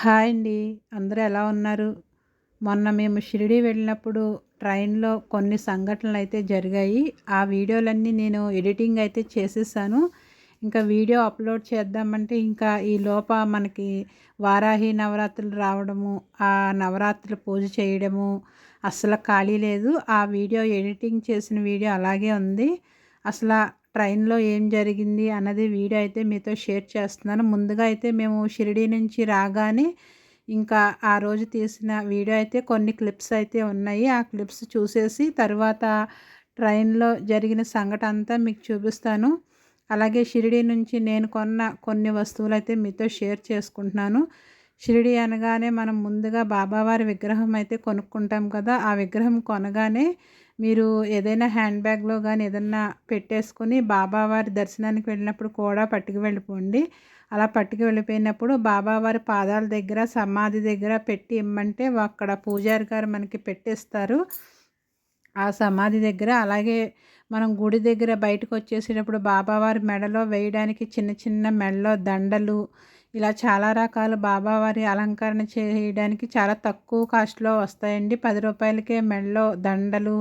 Hi అండి. అందరూ ఎలా ఉన్నారు? మొన్న మేము షిరిడి వెళ్ళినప్పుడు ట్రైన్లో కొన్ని సంఘటనలు అయితే జరిగాయి. ఆ వీడియోలన్నీ నేను ఎడిటింగ్ అయితే చేసేసాను. ఇంకా వీడియో అప్లోడ్ చేద్దామంటే ఇంకా ఈ లోప మనకి వారాహి నవరాత్రులు రావడము ఆ నవరాత్రులు పూజ చేయడము అసలు ఖాళీ లేదు. ఆ వీడియో ఎడిటింగ్ చేసిన వీడియో అలాగే ఉంది. అసలు ట్రైన్లో ఏం జరిగింది అన్నది వీడియో అయితే మీతో షేర్ చేస్తున్నాను. ముందుగా అయితే మేము షిరిడి నుంచి రాగానే ఇంకా ఆ రోజు తీసిన వీడియో అయితే కొన్ని క్లిప్స్ అయితే ఉన్నాయి. ఆ క్లిప్స్ చూసేసి తర్వాత ట్రైన్లో జరిగిన సంఘటన అంతా మీకు చూపిస్తాను. అలాగే షిరిడి నుంచి నేను కొన్న కొన్ని వస్తువులు అయితే మీతో షేర్ చేసుకుంటున్నాను. షిరిడి అనగానే మనం ముందుగా బాబావారి విగ్రహం అయితే కొనుక్కుంటాం కదా ఆ విగ్రహం కొనగానే మీరు ఏదైనా హ్యాండ్ బ్యాగ్లో కానీ ఏదన్నా పెట్టేసుకుని బాబావారి దర్శనానికి వెళ్ళినప్పుడు కూడా పట్టుకు వెళ్ళిపోండి. అలా పట్టుకు వెళ్ళిపోయినప్పుడు బాబావారి పాదాల దగ్గర సమాధి దగ్గర పెట్టి ఇమ్మంటే అక్కడ పూజారి గారు మనకి పెట్టేస్తారు. ఆ సమాధి దగ్గర అలాగే మనం గుడి దగ్గర బయటకు వచ్చేసేటప్పుడు బాబావారి మెడలో వేయడానికి చిన్న చిన్న మెడలో దండలు ఇలా చాలా రకాల బాబావారి అలంకరణ చేయడానికి చాలా తక్కువ కాస్ట్లో వస్తాయండి. పది రూపాయలకే మెడలో దండలు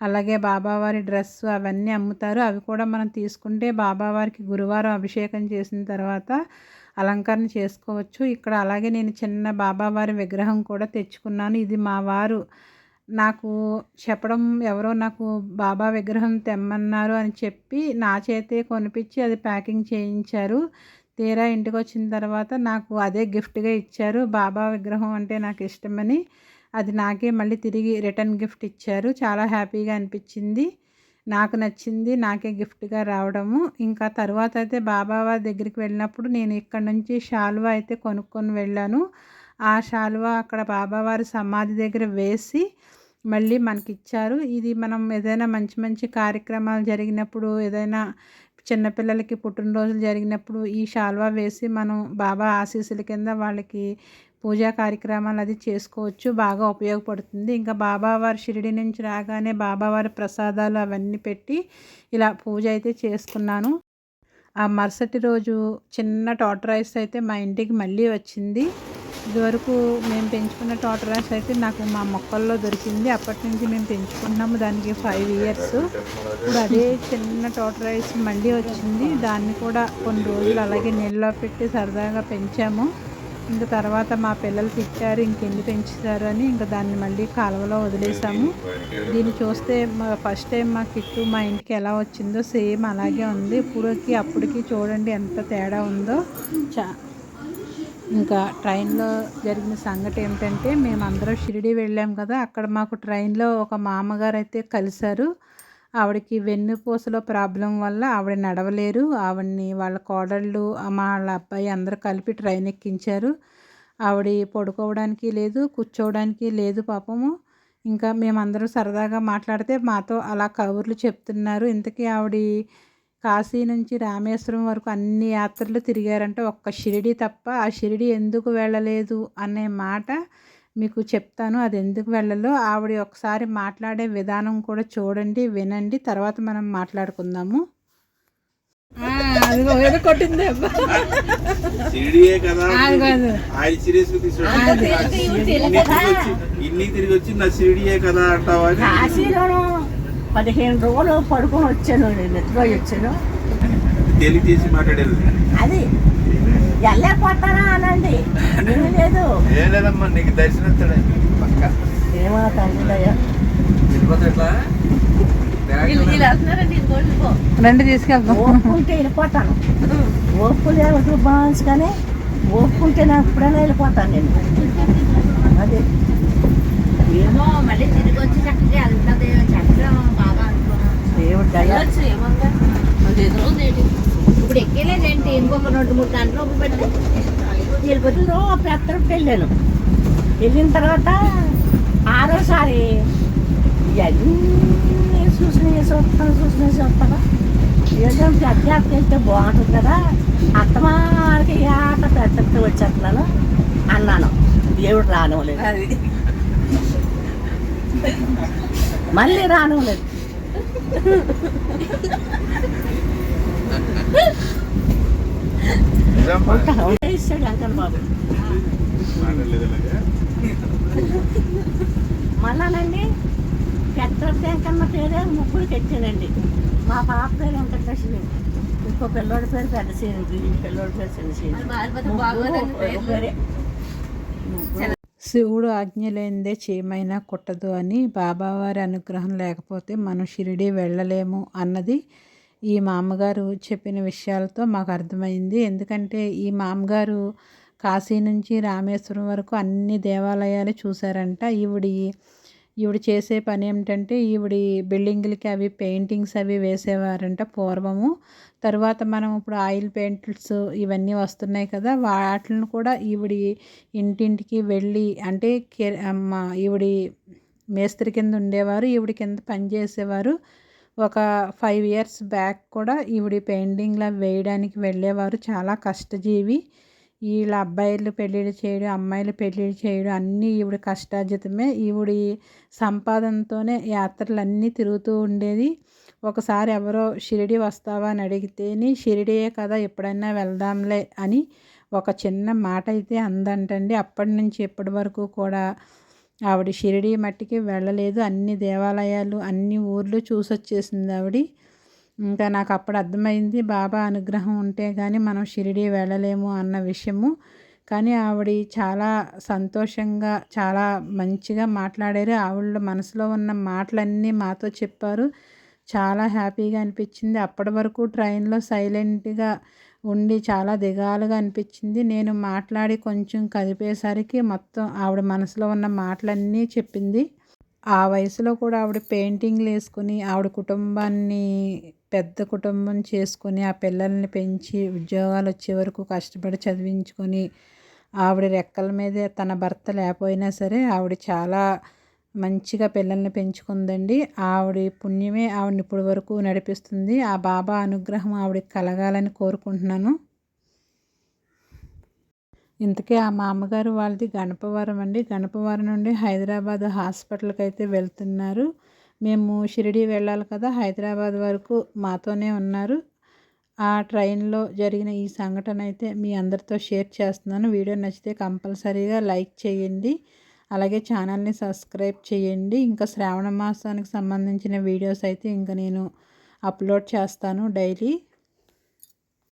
అలాగే బాబావారి డ్రెస్ అవన్నీ అమ్ముతారు. అవి కూడా మనం తీసుకుంటే బాబావారికి గురువారం అభిషేకం చేసిన తర్వాత అలంకరణ చేసుకోవచ్చు. ఇక్కడ అలాగే నేను చిన్న బాబావారి విగ్రహం కూడా తెచ్చుకున్నాను. ఇది మా వారు నాకు చెప్పడం ఎవరో నాకు బాబా విగ్రహం తెమ్మన్నారు అని చెప్పి నా చేతే కొనిపించి అది ప్యాకింగ్ చేయించారు. తీరా ఇంటికి వచ్చిన తర్వాత నాకు అదే గిఫ్ట్గా ఇచ్చారు. బాబా విగ్రహం అంటే నాకు ఇష్టమని. అది నాకే మళ్ళీ తిరిగి రిటర్న్ గిఫ్ట్ ఇచ్చారు. చాలా హ్యాపీగా అనిపించింది. నాకు నచ్చింది. నాకే గిఫ్ట్గా రావడము. ఇంకా తర్వాత అయితే బాబావారి దగ్గరికి వెళ్ళినప్పుడు నేను ఇక్కడ నుంచి షాల్వా అయితే కొనుక్కొని వెళ్ళాను. ఆ షాల్వా అక్కడ బాబావారి సమాధి దగ్గర వేసి మళ్ళీ మనకి ఇచ్చారు ఇది మనం ఏదైనా మంచి మంచి కార్యక్రమాలు జరిగినప్పుడు ఏదైనా చిన్నపిల్లలకి పుట్టినరోజులు జరిగినప్పుడు ఈ షాల్వా వేసి మనం బాబా ఆశీస్సుల కింద వాళ్ళకి పూజా కార్యక్రమాలు అది చేసుకోవచ్చు. బాగా ఉపయోగపడుతుంది. ఇంకా బాబావారి షిరిడి నుంచి రాగానే బాబావారి ప్రసాదాలు అవన్నీ పెట్టి ఇలా పూజ అయితే చేసుకున్నాను. ఆ మరుసటి రోజు చిన్న టోటరైస్ రైస్ అయితే మా ఇంటికి మళ్ళీ వచ్చింది. ఇదివరకు మేము పెంచుకున్న టోటర్ రైస్ అయితే నాకు మా మొక్కల్లో దొరికింది. అప్పటి నుంచి మేము పెంచుకున్నాము దానికి ఫైవ్ ఇయర్స్ ఇప్పుడు అదే చిన్న టోటర్ రైస్ మళ్ళీ వచ్చింది. దాన్ని కూడా కొన్ని రోజులు అలాగే నీళ్ళలో పెట్టి సరదాగా పెంచాము. ఇంకా తర్వాత మా పిల్లలు తిట్టారు ఇంకెన్ని పెంచుతారు అని ఇంకా దాన్ని మళ్ళీ కాలువలో వదిలేసాము. దీన్ని చూస్తే మా ఫస్ట్ టైం మా కిట్టు మా ఇంటికి ఎలా వచ్చిందో సేమ్ అలాగే ఉంది. ఇప్పుడుకి అప్పటికి చూడండి ఎంత తేడా ఉందో. చా ఇంకా ట్రైన్లో జరిగిన సంగతి ఏమిటంటే మేము అందరం షిరిడి వెళ్ళాం కదా అక్కడ మాకు ట్రైన్లో ఒక మామగారు అయితే కలిశారు. ఆవిడకి వెన్నుపూసలో ప్రాబ్లం వల్ల ఆవిడ నడవలేరు. ఆవిడని వాళ్ళ కోడళ్ళు వాళ్ళ అబ్బాయి అందరూ కలిపి ట్రైన్ ఎక్కించారు. ఆవిడ పడుకోవడానికి లేదు కూర్చోవడానికి లేదు పాపము. ఇంకా మేమందరం సరదాగా మాట్లాడితే మాతో అలా కబుర్లు చెప్తున్నారు. ఇంతకీ ఆవిడ కాశీ నుంచి రామేశ్వరం వరకు అన్ని యాత్రలు తిరిగారంటే. ఒక్క షిరిడి తప్ప ఆ షిరిడి ఎందుకు వెళ్ళలేదు అనే మాట మీకు చెప్తాను. అది ఎందుకు వెళ్ళలో ఆవిడ ఒకసారి మాట్లాడే విధానం కూడా చూడండి వినండి. తర్వాత మనం మాట్లాడుకుందాము. కొట్టింది ఇన్ని తిరిగి వచ్చి నా షిరిడియే కదా అంటావా పదిహేను రోజులు పడుకొని వచ్చాను నిద్రపోయి వచ్చాను. తెలియజేసి మాట్లాడారు అది వెళ్ళలేకపోతారా అనండి ఏమీ లేదు. ఏం లేదమ్మా నీకు దర్శనం పక్క. ఏమో తగ్గుదయ్యా రండి తీసుకెళ్తాం ఓపుకుంటే వెళ్ళిపోతాను. ఓపు లేదు బాన్స్ కానీ ఓపుకుంటే నాకు ఎప్పుడైనా వెళ్ళిపోతాను నేను. అది. ఏమో మళ్ళీ తిరిగి వచ్చి చక్కగా వెళ్తుంది చక్కగా బాగా ఇప్పుడు ఎక్కేలేదేంటి ఇంకొక రెండు మూడు గంటలు ఒప్పు పెడితే తిరుపతిలో పెత్తరం వెళ్ళాను వెళ్ళిన తర్వాత ఆరోసారి ఇవన్నీ చూసిన చూస్తాను చూసిన చూస్తాను. ఏదో పెద్ద అత్త వెళ్తే బాగుంటుంది కదా. అత్తమారికి ఆట పెద్ద వచ్చేస్తున్నాను. అన్నాను. దేవుడు రానివ్వలేదు. మళ్ళీ రానివ్వలేదు ఇస్తాడు వెంకన్న బాబు. మళ్ళానండి పెద్ద కన్న పేరే ముగ్గురికి ఎచ్చానండి మా పాప పేరు వెంకటలక్ష్మి. ఇంకో పిల్లోడి పేరు పెద్ద సీని ఈ పిల్లోడి పేరు చిన్న సీని ముగ్గురు పేరే ముగ్గురు శివుడు ఆజ్ఞ లేనిదే చీమైనా కుట్టదు అని బాబావారి అనుగ్రహం లేకపోతే మనం షిరిడి వెళ్ళలేము అన్నది ఈ మామగారు చెప్పిన విషయాలతో మాకు అర్థమైంది. ఎందుకంటే ఈ మామగారు కాశీ నుంచి రామేశ్వరం వరకు అన్ని దేవాలయాలు చూశారంట. ఈవిడి ఈవిడ చేసే పని ఏమిటంటే ఈవిడి బిల్డింగ్లకి అవి పెయింటింగ్స్ అవి వేసేవారంట పూర్వము. తర్వాత మనం ఇప్పుడు ఆయిల్ పెయింట్స్ ఇవన్నీ వస్తున్నాయి కదా వాటిని కూడా ఈవిడి ఇంటింటికి వెళ్ళి అంటే కే- మా ఈవిడి మేస్త్రి కింద ఉండేవారు ఈవిడ కింద పని చేసేవారు. ఒక ఫైవ్ ఇయర్స్ బ్యాక్ కూడా ఈవిడి పెయింటింగ్లు అవి వేయడానికి వెళ్ళేవారు చాలా కష్టజీవి. వీళ్ళ అబ్బాయిలు పెళ్ళిళ్ళు చేయడం అమ్మాయిలు పెళ్ళిళ్ళు చేయడం అన్నీ ఈవిడ కష్టార్జితమే. ఈవిడి సంపాదనతోనే యాత్రలన్నీ తిరుగుతూ ఉండేది. ఒకసారి ఎవరో షిరిడి వస్తావా? అని అడిగితేని షిరిడియే కదా ఎప్పుడైనా వెళ్దాంలే అని ఒక చిన్న మాట అయితే అందంటండి. అప్పటి నుంచి ఇప్పటి వరకు కూడా ఆవిడ షిరిడి మట్టికి వెళ్ళలేదు. అన్ని దేవాలయాలు అన్ని ఊర్లు చూసొచ్చేసింది ఆవిడ. ఇంకా నాకు అప్పుడు అర్థమైంది బాబా అనుగ్రహం ఉంటే కానీ మనం షిరిడి వెళ్ళలేము అన్న విషయము. కానీ ఆవిడ చాలా సంతోషంగా చాలా మంచిగా మాట్లాడారు. ఆవిడ మనసులో ఉన్న మాటలన్నీ మాతో చెప్పారు. చాలా హ్యాపీగా అనిపించింది. అప్పటి వరకు ట్రైన్లో సైలెంట్గా ఉండి చాలా దిగాలుగా అనిపించింది. నేను మాట్లాడి కొంచెం కదిపేసరికి మొత్తం ఆవిడ మనసులో ఉన్న మాటలన్నీ చెప్పింది. ఆ వయసులో కూడా ఆవిడ పెయింటింగ్లు వేసుకుని ఆవిడ కుటుంబాన్ని పెద్ద కుటుంబం చేసుకొని ఆ పిల్లల్ని పెంచి ఉద్యోగాలు వచ్చే వరకు కష్టపడి చదివించుకొని ఆవిడ రెక్కల మీదే తన భర్త లేకపోయినా సరే ఆవిడ చాలా మంచిగా పిల్లల్ని పెంచుకుందండి. ఆవిడ పుణ్యమే ఆవిడని ఇప్పటి వరకు నడిపిస్తుంది. ఆ బాబా అనుగ్రహం ఆవిడకి కలగాలని కోరుకుంటున్నాను. ఇంతకీ ఆ మామగారు వాళ్ళది గణపవరం అండి. గణపవరం నుండి హైదరాబాద్ హాస్పిటల్కి అయితే వెళ్తున్నారు. మేము షిరిడి వెళ్ళాలి కదా హైదరాబాద్ వరకు మాతోనే ఉన్నారు. ఆ ట్రైన్లో జరిగిన ఈ సంఘటన అయితే మీ అందరితో షేర్ చేస్తున్నాను. వీడియో నచ్చితే కంపల్సరీగా లైక్ చేయండి. అలాగే ఛానల్ని సబ్స్క్రైబ్ చేయండి. ఇంకా శ్రావణ మాసానికి సంబంధించిన వీడియోస్ అయితే ఇంకా నేను అప్లోడ్ చేస్తాను డైలీ.